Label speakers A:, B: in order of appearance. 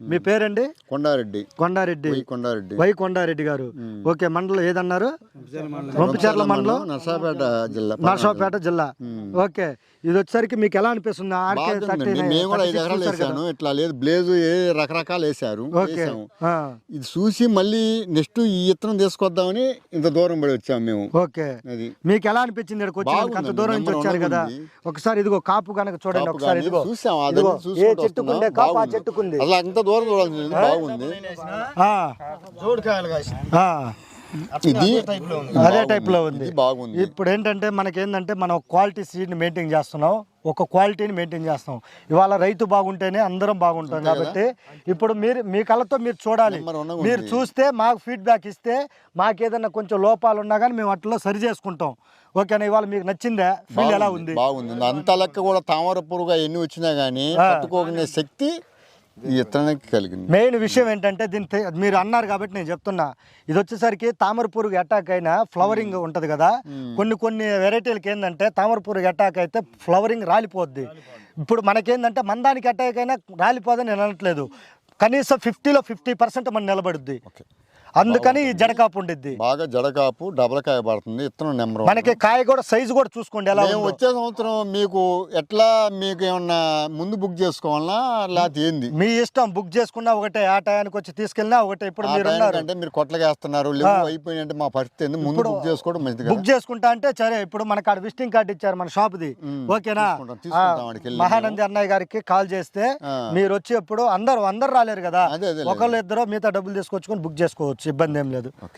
A: మీ పేరండి?
B: Kondareddy.
A: Kondareddy.
B: Kondareddy.
A: Y Kondareddy garu. Okay మండలం ఏదన్నారు? రొంపిచెర్ల మండలం.
B: నర్సాపేట జిల్లా
A: నర్సాపేట జిల్లా. ఓకే ఇది వచ్చేసరికి మీకు ఎలా అనిపిస్తుంది?
B: మేము కూడా ఐదు ఎకరాలు వేసాను. ఇట్లా లేదు బ్లేజు ఏ రకరకాలు వేసారు. ఇది చూసి మళ్ళీ నెక్స్ట్ ఈ ఇత్తనం తీసుకొద్దామని ఇంత దూరం పడి వచ్చాము మేము.
A: ఓకే.
B: అది.
A: మీకు ఎలా అనిపించింది ఇక్కడికి వచ్చి? అంత. దూరం నుంచి వచ్చారు కదా. ఒకసారి ఇదిగో కాపు కనుక చూడండి ఒకసారి
B: చూసాం.
A: ఏ చెట్టుకుండే. కాపు ఆ. చెట్టుకుంది.
B: అలా అంత దూరం చూడాల్సింది బాగుంది. ఇది
A: అదే టైప్లో ఉంది.
B: ఇది బాగుంది.
A: ఇప్పుడు ఏంటంటే మనకేంటంటే మనం క్వాలిటీ సీడ్ని మెయింటైన్ చేస్తున్నాం. ఒక క్వాలిటీని మెయింటైన్ చేస్తాం ఇవాళ రైతు బాగుంటేనే అందరం బాగుంటాం కాబట్టి ఇప్పుడు మీరు మీ కళ్ళతో మీరు చూడాలి. మీరు చూస్తే మాకు ఫీడ్బ్యాక్ ఇస్తే మాకు ఏదైనా కొంచెం లోపాలు ఉన్నా కానీ మేము అట్లా సరి చేసుకుంటాం. ఓకేనా? ఇవాళ మీకు నచ్చిందా? ఫీల్ ఎలా ఉంది?
B: బాగుంది. అంత లెక్క కూడా తామర పురుగు ఎన్ని వచ్చినా గానీ తట్టుకోగలిగే శక్తి ఈ కలిగింది.
A: మెయిన్ విషయం ఏంటంటే దీని మీరు అన్నారు కాబట్టి నేను చెప్తున్నా. ఇది వచ్చేసరికి తామర పురుగు అటాక్ అయినా ఫ్లవరింగ్ ఉంటుంది కదా. కొన్ని కొన్ని వెరైటీలకి ఏంటంటే తామర పురుగు అటాక్ అయితే ఫ్లవరింగ్ రాలిపోద్ది. ఇప్పుడు మనకేందంటే మందానికి అటాక్ అయినా రాలిపోదని నేను అనట్లేదు. కనీసం ఫిఫ్టీలో ఫిఫ్టీ పర్సెంట్ మన నిలబడుద్ది.
B: ఓకే.
A: అందుకని ఈ జడకాపు ఉండిద్ది.
B: బాగా జడకాపు డబల్ కాయ పడుతుంది ఇత్తనం నెంబర్.
A: మనకి కాయ కూడా సైజు కూడా చూసుకోండి ఎలా.
B: వచ్చే సంవత్సరం మీకు ఎట్లా మీకు ఏమన్నా ముందు బుక్ చేసుకోవాలన్నా లేకపోతే ఏంది?
A: మీ ఇష్టం బుక్ చేసుకున్నా ఒకటే ఆ టయానికి వచ్చి తీసుకెళ్ళినా ఒకటే. ఇప్పుడు మీరు
B: అంటే మీరు కొట్లకేస్తున్నారు లేవు అయిపోయినాయి అంటే మా పరిస్థితి ముందు బుక్ చేసుకోవడం మంచిది
A: బుక్ చేసుకుంటా అంటే సరే ఇప్పుడు మనకు ఆడ విజిటింగ్ కార్డు ఇచ్చారు మన షాప్ది. ఓకేనా? ఆ,
B: ఆడికి వెళ్ళి
A: మహానంది అన్నయ్య గారికి కాల్ చేస్తే. మీరు వచ్చి ఎప్పుడు అందరు అందరు రాలేరు కదా. ఒకళ్ళు ఇద్దరు మిగతా డబ్బులు తీసుకొచ్చుకొని బుక్ చేసుకోవచ్చు. ఇబ్బంది ఏం లేదు.